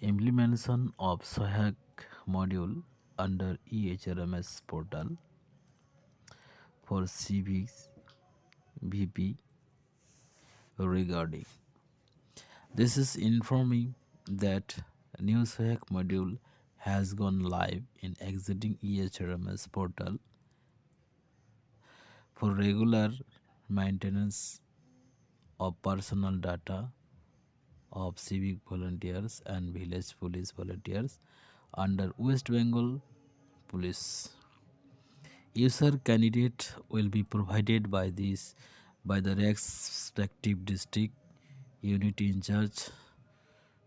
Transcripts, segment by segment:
implementation of SOHAG module under EHRMS portal for CVs VP regarding. This is informing that new SOHAG module has gone live in exiting EHRMS portal for regular maintenance of personal data of civic volunteers and village police volunteers under West Bengal Police. User candidate will be provided by this by the respective district unit in charge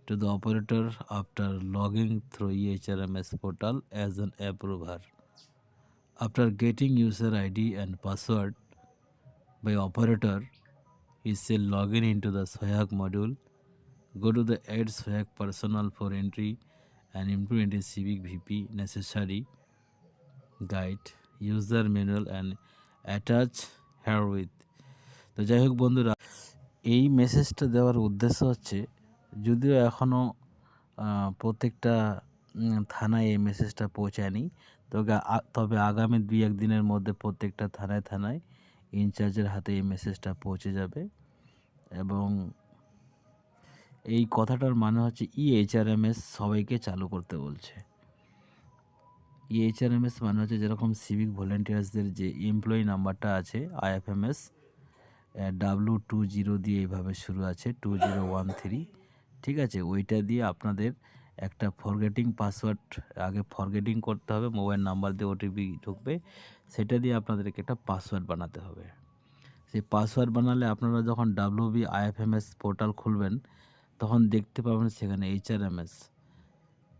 to the operator after logging through EHRMS portal as an approver. After getting user ID and password by operator, he shall log in into the Sohag module Go to the Add Swag Personal for entry and implement a Civic VP necessary guide, user manual and attach herewith. তো যাই হোক বন্ধুরা এই মেসেজটা দেওয়ার উদ্দেশ্য হচ্ছে যদিও এখনও প্রত্যেকটা থানায় এই মেসেজটা পৌঁছায়নি আ- তবে আগামী দুই এক দিনের মধ্যে প্রত্যেকটা থানায় থানায় ইনচার্জের হাতে এই মেসেজটা পৌঁছে যাবে এবং এই কথাটার মানে হচ্ছে E ইএইচআরএমএস সবাইকে চালু করতে বলছে। E ইএইচআরএমএস মানে হচ্ছে যেরকম সিভিক ভলেন্টিয়ার্সদের যে এমপ্লয়ি নাম্বারটা আছে আইএফএমএস ডাব্লু টু জিরো দিয়ে এইভাবে শুরু আছে টু জিরো ওয়ান থ্রি ঠিক আছে? ওইটা দিয়ে আপনাদের একটা ফরগেটিং পাসওয়ার্ড আগে ফরগেটিং করতে হবে মোবাইল নাম্বার দিয়ে ওটিপি ঢুকবে, সেটা দিয়ে আপনাদেরকে একটা পাসওয়ার্ড বানাতে হবে। সেই পাসওয়ার্ড বানালে আপনারা যখন ডাব্লিউ বি আইএফএমএস পোর্টাল খুলবেন তখন দেখতে পাবেন সেখানে এইচআরএমএস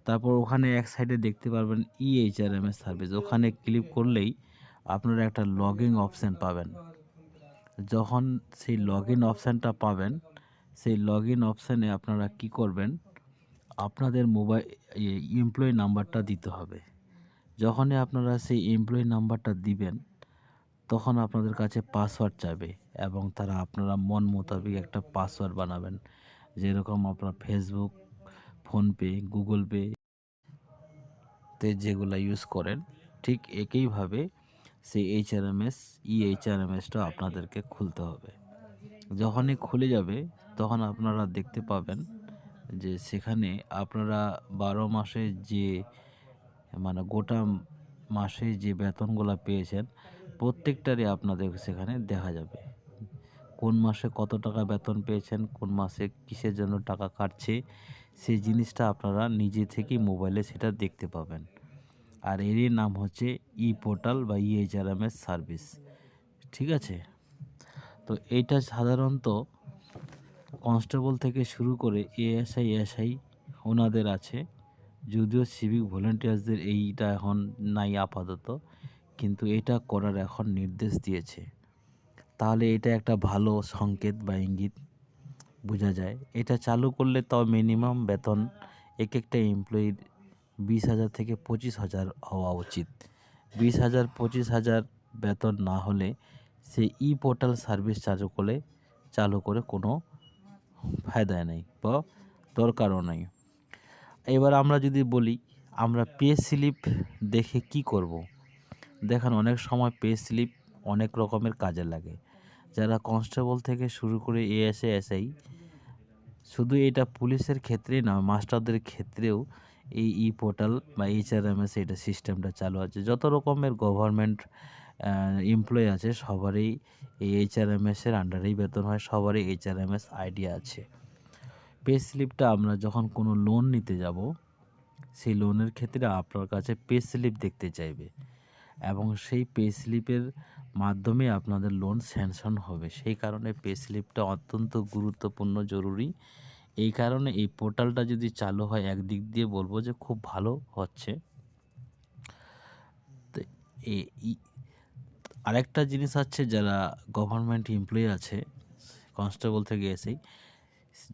তারপর ওখানে এক সাইডে দেখতে পারবেন ই এইচআরএমএস সার্ভিস ওখানে ক্লিক করলেই আপনারা একটা লগইন অপশান পাবেন। যখন সেই লগ ইন অপশানটা পাবেন, সেই লগ ইন অপশানে আপনারা কি করবেন? আপনাদের মোবাইল এমপ্লয়ি নাম্বারটা দিতে হবে। যখনই আপনারা সেই এমপ্লয়ি নাম্বারটা দিবেন, তখন আপনাদের কাছে পাসওয়ার্ড চাইবে এবং তারা আপনারা মন মোতাবেক একটা পাসওয়ার্ড বানাবেন। যেরকম আপনার ফেসবুক ফোনপে গুগল পে তে যেগুলো ইউজ করেন, ঠিক একইভাবে সেই এইচআরএমএস ই এইচআরএমএসটা আপনাদেরকে খুলতে হবে। যখনই খুলে যাবে, তখন আপনারা দেখতে পাবেন যে সেখানে আপনারা বারো মাসে যে মানে গোটা মাসে যে বেতনগুলো পেয়েছেন, প্রত্যেকটারই আপনাদের সেখানে দেখা যাবে। কোন মাসে কত টাকা বেতন পেয়েছেন, কোন মাসে কিসের জন্য টাকা কাটছে, সেই জিনিসটা আপনারা নিজে থেকেই মোবাইলে সেটা দেখতে পাবেন। আর এরই নাম হচ্ছে ই পোর্টাল বা ই ইএইচআরএমএস সার্ভিস। ঠিক আছে? তো এইটা সাধারণত কনস্টেবল থেকে শুরু করে এএসআই এসআই ওনাদের আছে। যদিও সিভিক ভলেন্টিয়ার্সদের এইটা এখন নাই আপাতত, কিন্তু এটা করার এখন নির্দেশ দিয়েছে। তাহলে এটা একটা ভালো সংকেত বা ইঙ্গিত বোঝা যায়। এটা চালু করলে তাও মিনিমাম বেতন এক একটা এমপ্লয়ির বিশ হাজার থেকে পঁচিশ হাজার হওয়া উচিত। বিশ হাজার, পঁচিশ হাজার বেতন না হলে সে ই পোর্টাল সার্ভিস চালু করে চালু করে কোনো ফায়দা নেই বা দরকারও নেই। এবার আমরা যদি বলি, আমরা পে স্লিপ দেখে কি করব। দেখেন অনেক সময় পে স্লিপ অনেক রকমের কাজে লাগে। যারা কনস্টেবল থেকে শুরু করে এএসএ, এসআই, শুধু এটা পুলিশের ক্ষেত্রে না মাস্টারদের ক্ষেত্রেও এই ই পোর্টাল বা এইচআরএমএস এটা সিস্টেমটা চালু আছে। যত রকমের গভর্নমেন্ট এমপ্লয় আছে, সবারই এই এইচআরএমএসের আন্ডারেই বেতন হয়, সবারই এইচআরএমএস আইডিয়া আছে। পে স্লিপটা আমরা যখন কোনো লোন নিতে যাব, সেই লোনের ক্ষেত্রে আপনার কাছে পে স্লিপ দেখতে চাইবে এবং সেই পে স্লিপের মাধ্যমে আপনাদের লোন স্যাংশন হবে। সেই কারণে পে স্লিপটা অত্যন্ত গুরুত্বপূর্ণ, জরুরি। এই কারণে এই পোর্টালটা যদি চালু হয়, একদিক দিয়ে বলব যে খুব ভালো হচ্ছে। আরেকটা জিনিস আছে, যারা গভর্নমেন্ট এমপ্লয়ি আছে কনস্টেবল থেকে এসেই,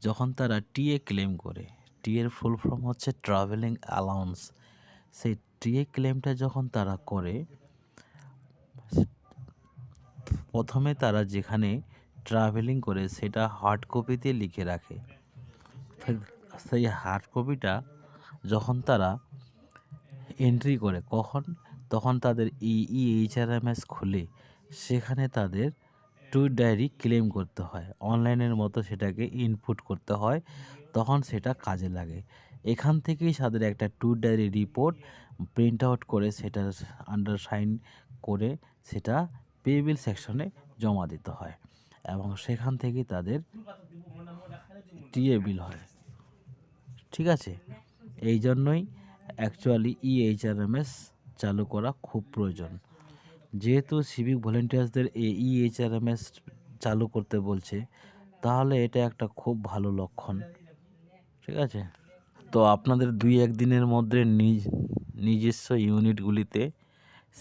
যখন তারা টিএ ক্লেম করে টিএর ফুল ফর্ম হচ্ছে ট্রাভেলিং অ্যালাউন্স সেই টিএ ক্লেমটা যখন তারা করে প্রথমে তারা যেখানে ট্রাভেলিং করে সেটা হার্ড কপিতে লিখে রাখে। সেই হার্ড কপিটা যখন তারা এন্ট্রি করে, কখন? তখন তাদের ই ইএইচআরএমএস খুলে, সেখানে তাদের ট্যুর ডায়েরি ক্লেম করতে হয়। অনলাইনের মতো সেটাকে ইনপুট করতে হয়, তখন সেটা কাজে লাগে। এখান থেকেই তাদের একটা tour diary report print out করে সেটা আন্ডারসাইন করে সেটা পেবিল সেকশনে জমা দিতে হয় এবং সেখান থেকেই তাদের টিএ বিল হয়। ঠিক আছে? এই জন্যই অ্যাকচুয়ালি ইএইচআরএমএস চালু করা খুব প্রয়োজন। যেহেতু সিভিক ভলেন্টিয়ার্সদের এই ইএইচআরএমএস চালু করতে বলছে, তাহলে এটা একটা খুব ভালো লক্ষণ। ঠিক আছে? তো আপনাদের দুই একদিনের মধ্যে নিজ, নিজস্ব ইউনিটগুলিতে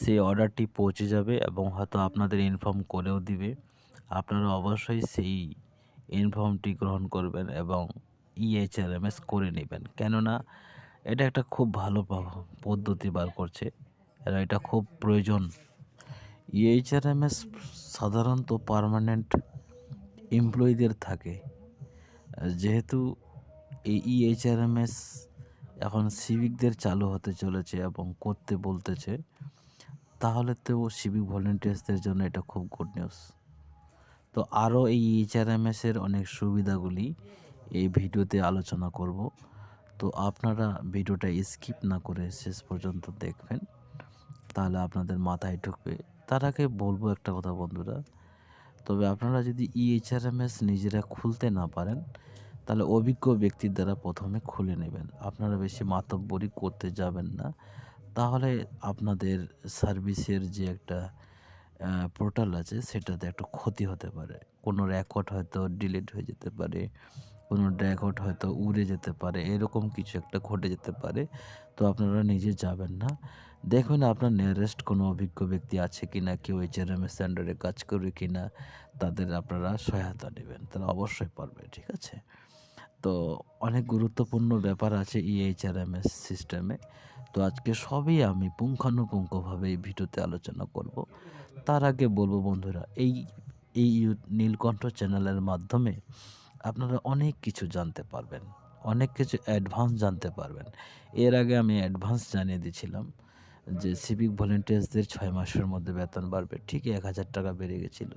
সেই অর্ডারটি পৌঁছে যাবে এবং হয়তো আপনাদের ইনফর্ম করেও দিবে। আপনারা অবশ্যই সেই ইনফর্মটি গ্রহণ করবেন এবং ইএইচআরএমএস করে নেবেন। কেননা এটা একটা খুব ভালো পদ্ধতি বার করছে। এটা খুব প্রয়োজন। ইএইচআরএমএস সাধারণত পার্মানেন্ট এমপ্লয়ীদের থাকে। যেহেতু এই ইএইচআরএমএস এখন সিভিকদের চালু হতে চলেছে এবং করতে বলতেছে। তাহলে তো সিভিক ভলেন্টিয়ার্সদের জন্য এটা খুব গুড নিউজ তো আরও এই এইচআরএমএস এর অনেক সুবিধাগুলি এই ভিডিওতে আলোচনা করব। তো আপনারা ভিডিওটা স্কিপ না করে শেষ পর্যন্ত দেখবেন, তাহলে আপনাদের মাথায় ঢুকবে। তার আগে বলব একটা কথা বন্ধুরা, তবে আপনারা যদি ইএইচআরএমএস নিজেরা খুলতে না পারেন, তাহলে অভিজ্ঞ ব্যক্তির দ্বারা প্রথমে খুলে নেবেন। আপনারা বেশি মাতব্বরি করতে যাবেন না। তাহলে আপনাদের সার্ভিসের যে একটা পোর্টাল আছে, সেটাতে একটা ক্ষতি হতে পারে। কোনো রেকর্ড হয়তো ডিলিট হয়ে যেতে পারে, কোনো রেকর্ড হয়তো উড়ে যেতে পারে, এরকম কিছু একটা ঘটে যেতে পারে। তো আপনারা নিজে যাবেন না। দেখবেন আপনার নিয়ারেস্ট কোনো অভিজ্ঞ ব্যক্তি আছে কি না কেউ এইচআরএমএস স্ট্যান্ডার্ডে কাজ করবে কি না তাদের আপনারা সহায়তা নেবেন, তারা অবশ্যই পারবে, ঠিক আছে? তো অনেক গুরুত্বপূর্ণ ব্যাপার আছে ইএইচআরএমএস সিস্টেমে তো আজকে সবই আমি পুঙ্খানুপুঙ্খভাবে এই ভিডিওতে আলোচনা করব। তার আগে বলব বন্ধুরা, এই এই নীলকণ্ঠ চ্যানেলের মাধ্যমে আপনারা অনেক কিছু জানতে পারবেন, অনেক কিছু অ্যাডভান্স জানতে পারবেন। এর আগে আমি অ্যাডভান্স জানিয়ে দিয়েছিলাম যে সিভিক ভলেন্টিয়ার্সদের ছয় মাসের মধ্যে বেতন বাড়বে, ঠিকই এক হাজার টাকা বেড়ে গেছিল।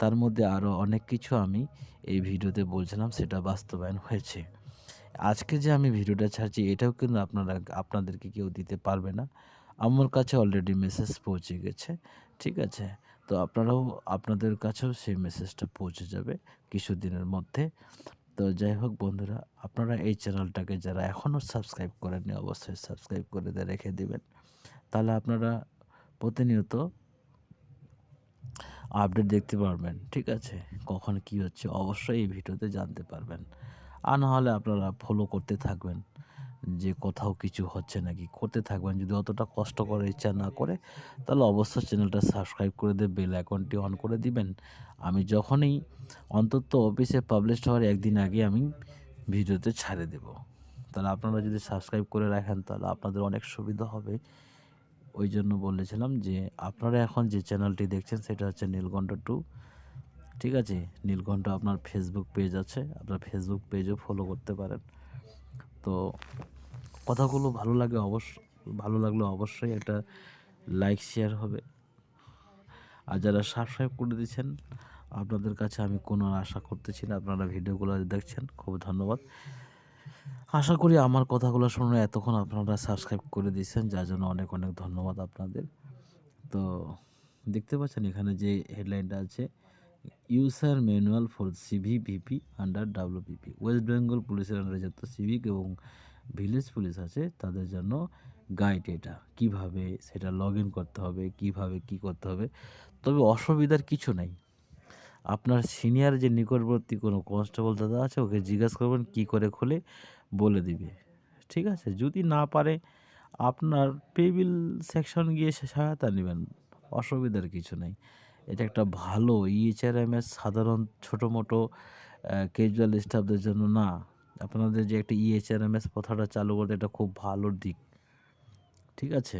তার মধ্যে আরও অনেক কিছু আমি এই ভিডিওতে বলছিলাম, সেটা বাস্তবায়ন হয়েছে। আজকে যে আমি ভিডিওটা ছাড়ছি, এটাও কিন্তু আপনারা, আপনাদেরকে কেউ দিতে পারবে না। আমার কাছে অলরেডি মেসেজ পৌঁছে গেছে, ঠিক আছে? তো আপনারাও, আপনাদের কাছেও সেই মেসেজটা পৌঁছে যাবে কিছুদিনের মধ্যে। তো যাই হোক বন্ধুরা, আপনারা এই চ্যানেলটাকে যারা এখনও সাবস্ক্রাইব করেননি, অবশ্যই সাবস্ক্রাইব করে দিয়ে রেখে দিবেন। তাহলে আপনারা প্রতিনিয়ত আপডেট দেখতে পারবেন, ঠিক আছে? কখন কি হচ্ছে, অবশ্যই এই ভিডিওতে জানতে পারবেন। আর না হলে আপনারা ফলো করতে থাকবেন। যে কোথাও কিছু হচ্ছে নাকি করতে থাকবেন। যদি অতটা কষ্ট করে ইচ্ছা না করে, তাহলে অবশ্যই চ্যানেলটা সাবস্ক্রাইব করে দিয়ে বেল আইকনটি অন করে দিবেন। আমি যখনই অন্তত অফিসে পাবলিশ হওয়ার একদিন আগে আমি ভিডিওতে ছাড়ে দেব। তাহলে আপনারা যদি সাবস্ক্রাইব করে রাখেন, তাহলে আপনাদের অনেক সুবিধা হবে। ওই জন্য বলেছিলাম যে, আপনারা এখন যে চ্যানেলটি দেখছেন, সেটা হচ্ছে নীলকণ্ঠ টু ঠিক আছে? নীলকণ্ঠ আপনার ফেসবুক পেজ আছে। আপনার ফেসবুক পেজও ফলো করতে পারেন। তো কথাগুলো ভালো লাগে অবশ্য, ভালো লাগলে অবশ্যই একটা লাইক শেয়ার হবে। আর যারা সাবস্ক্রাইব করে দিয়েছেন, আপনাদের কাছে আমি কোনো আশা করতেছি না। আপনারা ভিডিওগুলো দেখছেন, খুব ধন্যবাদ। আশা করি আমার কথাগুলো শুনে এতক্ষণ আপনারা সাবস্ক্রাইব করে দিয়েছেন, যার জন্য অনেক অনেক ধন্যবাদ আপনাদের। তো দেখতে পাচ্ছেন এখানে যে হেডলাইনটা আছে user manual for CV VP under WPP West Bengal পুলিশের আন্ডারে যত সিভিক এবং ভিলেজ পুলিশ আছে, তাদের জন্য গাইড এটা। কীভাবে সেটা লগ ইন করতে হবে, কীভাবে কি করতে হবে? তবে অসুবিধার কিছু নাই। আপনার সিনিয়র যে নিকটবর্তী কোনো কনস্টেবল দাদা আছে, ওকে জিজ্ঞাসা করবেন কি করে খুলে, বলে দিবে। ঠিক আছে? যদি না পারে, আপনার পেবিল সেকশন গিয়ে সহায়তা নেবেন। অসুবিধার কিছু নেই। এটা একটা ভালো ইএচআরএমএস সাধারণ ছোটো মোটো ক্যাজুয়াল স্টাফদের জন্য না। আপনাদের যে একটা ইএচআরএমএস প্রথাটা চালু করতে এটা খুব ভালো দিক। ঠিক আছে?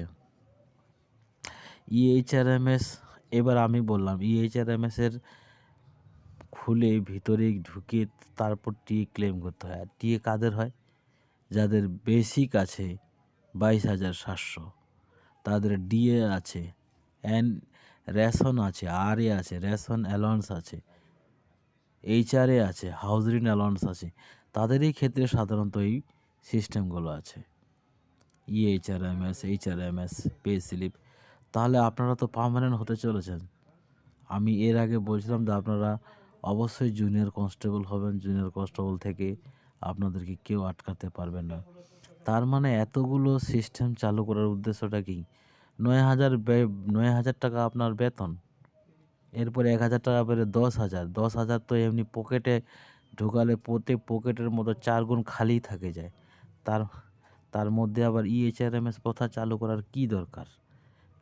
ইএইচআরএমএস এবার আমি বললাম ইএইচআরএমএস এর খুলে ভিতরে ঢুকে তারপর টিএ ক্লেম করতে হয়। আর টিএ কাদের হয়? যাদের বেসিক আছে বাইশ হাজার সাতশো, তাদের ডিএ আছে। অ্যান রেশন আছে আর এ আছে, রেশন অ্যালাউন্স আছে এইচআরএ আছে হাউজিং অ্যালাউন্স আছে। তাদেরই ক্ষেত্রে সাধারণত এই সিস্টেমগুলো আছে। E EHRMS HRMS pay slip তাহলে আপনারা তো পার্মানেন্ট হতে চলেছেন। আমি এর আগে বলছিলাম যে আপনারা অবশ্যই জুনিয়র কনস্টেবল হবেন। জুনিয়র কনস্টেবল থেকে আপনাদেরকে কেউ আটকাতে পারবে না। তার মানে এতগুলো সিস্টেম চালু করার উদ্দেশ্যটা কি? নয় হাজার নয় হাজার টাকা আপনার বেতন। এরপরে এক হাজার টাকা বেড়ে দশ হাজার। দশ হাজার তো এমনি পকেটে ঢোকালে প্রত্যেক পকেটের মতো চার গুণ খালি থাকে যায়। তার তার মধ্যে আবার E ইএইচআরএমএস প্রথা চালু করার কি দরকার?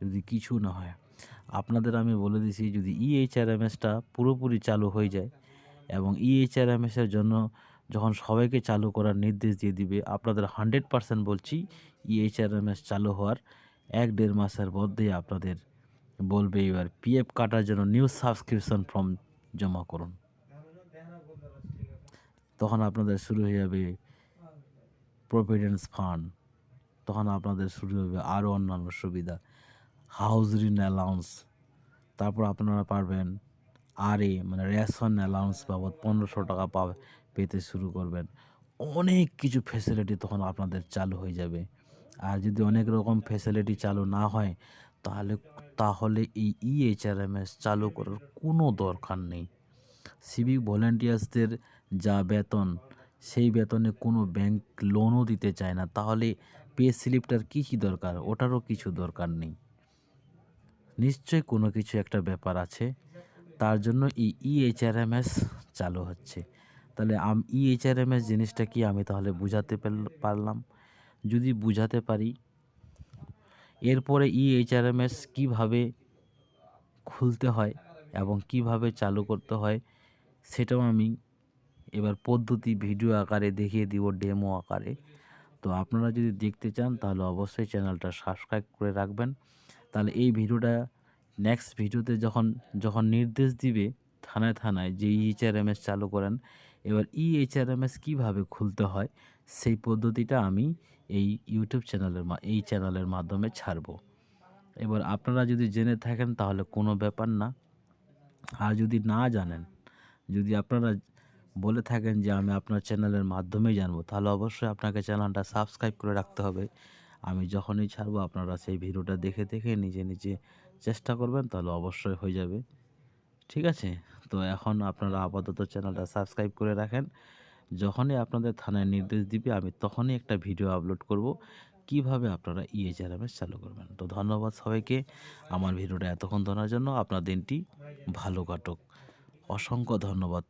যদি কিছু না হয়। আপনাদের আমি বলে দিছি, যদি E ইএইচআরএমএসটা পুরোপুরি চালু হয়ে যায় এবং E ইএইচআরএমএসের জন্য যখন সবাইকে চালু করার নির্দেশ দিয়ে দিবে, আপনাদের হান্ড্রেড পার্সেন্ট বলছি E ইএইচআরএমএস চালু হওয়ার এক দেড় মাসের মধ্যেই আপনাদের বলবে এবার পিএফ কাটার জন্য নিউ সাবস্ক্রিপশন ফর্ম জমা করুন। তখন আপনাদের শুরু হয়ে যাবে প্রভিডেন্স ফান্ড তখন আপনাদের শুরু হবে আরও অন্যান্য সুবিধা। হাউস ঋণ অ্যালাউন্স তারপর আপনারা পারবেন আর এ মানে রেশন অ্যালাউন্স বাবদ পনেরোশো টাকা পাবে পেতে শুরু করবেন। অনেক কিছু ফেসিলিটি তখন আপনাদের চালু হয়ে যাবে। আর যদি অনেক রকম ফেসিলিটি চালু না হয়, তাহলে তাহলে এই E ইএইচআরএমএস চালু করার কোনো দরকার নেই। সিভিক ভলেন্টিয়ার্সদের যা বেতন, সেই বেতনে কোনো ব্যাংক লোনও দিতে চায় না। তাহলে পে স্লিপটার কী কী দরকার? ওটারও কিছু দরকার নেই। নিশ্চয়ই কোনো কিছু একটা ব্যাপার আছে। তার জন্য এই ইএইচআরএমএস চালু হচ্ছে। তাহলে আম ইএইচআরএমএস জিনিসটা কি আমি তাহলে বুঝাতে পারলাম? যদি বুঝাতে পারি, এরপরে ইএইচআরএমএস কীভাবে খুলতে হয় এবং কীভাবে চালু করতে হয়, সেটাও আমি এবার পদ্ধতি ভিডিও আকারে দেখিয়ে দিব ডেমো আকারে। তো আপনারা যদি দেখতে চান, তাহলে অবশ্যই চ্যানেলটা সাবস্ক্রাইব করে রাখবেন। তাহলে এই ভিডিওটা নেক্সট ভিডিওতে যখন যখন নির্দেশ দিবে, থানায় থানায় যে ইএইচআরএমএস চালু করেন, এবার ইএইচআরএমএস কীভাবে খুলতে হয়, সেই পদ্ধতিটা আমি এই ইউটিউব চ্যানেলের এই চ্যানেলের মাধ্যমে ছাড়বো। এবার আপনারা যদি জেনে থাকেন তাহলে কোনো ব্যাপার না। আর যদি না জানেন, যদি আপনারা বলে থাকেন যে আমি আপনার চ্যানেলের মাধ্যমেই জানব, তাহলে অবশ্যই আপনাকে চ্যানেলটা সাবস্ক্রাইব করে রাখতে হবে। আমি যখনই ছাড়বো, আপনারা সেই ভিডিওটা দেখে দেখে নিজে নিজে চেষ্টা করবেন, তাহলে অবশ্যই হয়ে যাবে। ঠিক আছে? তো এখন আপনারা আপাতত চ্যানেলটা সাবস্ক্রাইব করে রাখেন। যখনই আপনাদের থানায় নির্দেশ দিবে, আমি তখনই একটা ভিডিও আপলোড করব। কীভাবে আপনারা ইএইচআরএমএস চালু করবেন? তো ধন্যবাদ সবাইকে। আমার ভিডিওটা এতক্ষণ ধরার জন্য আপনার দিনটি ভালো কাটুক। অসংখ্য ধন্যবাদ।